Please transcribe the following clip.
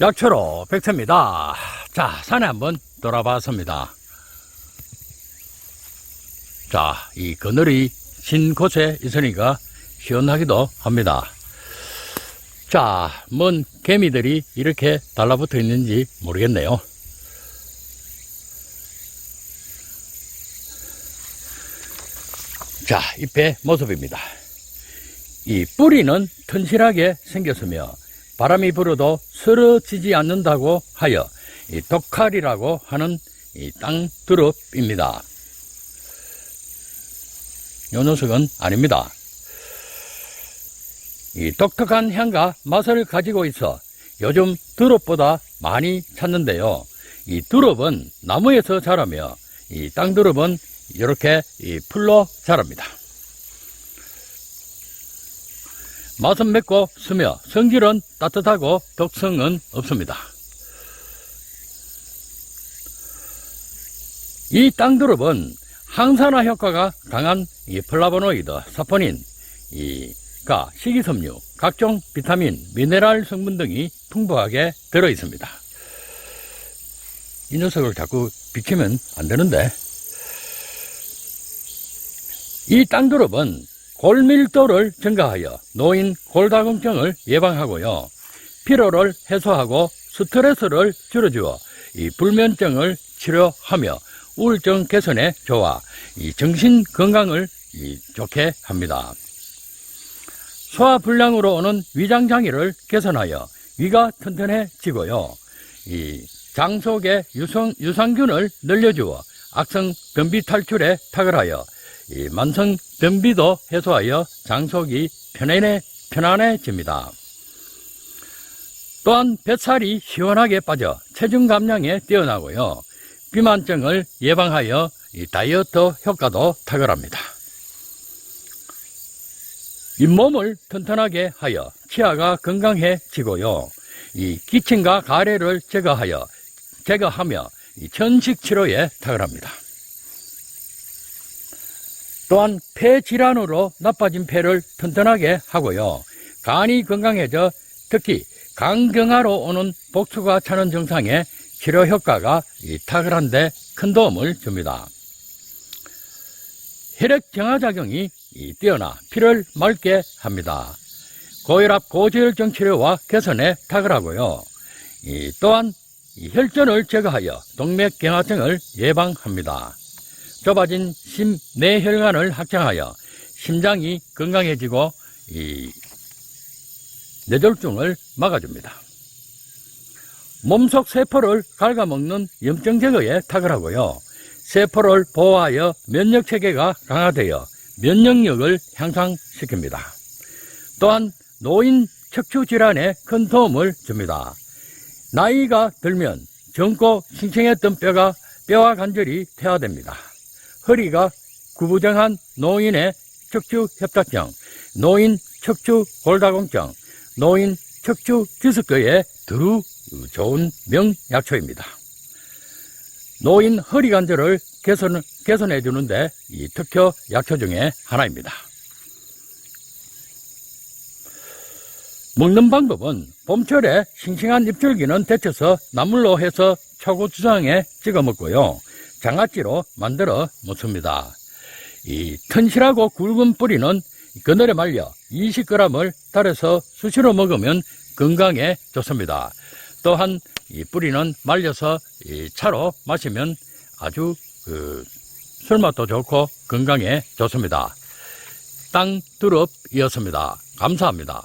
약초로 백태입니다. 자, 산에 한번 돌아봤습니다. 자, 이 그늘이 진 곳에 있으니까 시원하기도 합니다. 자, 뭔 개미들이 이렇게 달라붙어 있는지 모르겠네요. 자, 잎의 모습입니다. 이 뿌리는 튼실하게 생겼으며 바람이 불어도 쓰러지지 않는다고 하여 이 독칼이라고 하는 이 땅두릅입니다. 요 녀석은 아닙니다. 이 독특한 향과 맛을 가지고 있어 요즘 두릅보다 많이 찾는데요. 이 두릅은 나무에서 자라며 이 땅두릅은 이렇게 이 풀로 자랍니다. 맛은 맵고 스며 성질은 따뜻하고 독성은 없습니다. 이 땅두릅은 항산화 효과가 강한 이 플라보노이드, 사포닌, 이가 식이섬유, 각종 비타민, 미네랄 성분 등이 풍부하게 들어 있습니다. 이 녀석을 자꾸 비키면 안 되는데 이 땅두릅은 골밀도를 증가하여 노인 골다공증을 예방하고요. 피로를 해소하고 스트레스를 줄여주어 이 불면증을 치료하며 우울증 개선에 좋아 이 정신 건강을 이 좋게 합니다. 소화 불량으로 오는 위장 장애를 개선하여 위가 튼튼해지고요. 이 장 속의 유성, 유산균을 늘려주어 악성 변비 탈출에 탁월하여 이 만성 변비도 해소하여 장속이 편안해, 편안해집니다. 또한 뱃살이 시원하게 빠져 체중 감량에 뛰어나고요. 비만증을 예방하여 이 다이어트 효과도 탁월합니다. 잇몸을 튼튼하게 하여 치아가 건강해지고요. 이 기침과 가래를 제거하여 제거하며 이 천식 치료에 탁월합니다. 또한 폐 질환으로 나빠진 폐를 튼튼하게 하고요. 간이 건강해져 특히 간경화로 오는 복수가 차는 증상에 치료 효과가 이 탁월한데 큰 도움을 줍니다. 혈액 정화작용이 이 뛰어나 피를 맑게 합니다. 고혈압 고지혈증 치료와 개선에 탁월하고요. 이 또한 이 혈전을 제거하여 동맥경화증을 예방합니다. 좁아진 심내혈관을 확장하여 심장이 건강해지고 이 뇌졸중을 막아줍니다. 몸속 세포를 갉아먹는 염증 제거에 탁월하고요. 세포를 보호하여 면역 체계가 강화되어 면역력을 향상시킵니다. 또한 노인 척추 질환에 큰 도움을 줍니다. 나이가 들면 젊고 싱싱했던 뼈가 뼈와 관절이 퇴화됩니다. 허리가 구부정한 노인의 척추 협착증, 노인 척추 골다공증, 노인 척추 디스크에 두루 좋은 명약초입니다. 노인 허리 관절을 개선, 개선해 주는데 이 특효 약초 중에 하나입니다. 먹는 방법은 봄철에 싱싱한 잎줄기는 데쳐서 나물로 해서 초고추장에 찍어 먹고요. 장아찌로 만들어 먹습니다. 이 튼실하고 굵은 뿌리는 그늘에 말려 20g을 달여서 수시로 먹으면 건강에 좋습니다. 또한 이 뿌리는 말려서 이 차로 마시면 아주 그 술맛도 좋고 건강에 좋습니다. 땅두릅이었습니다. 감사합니다.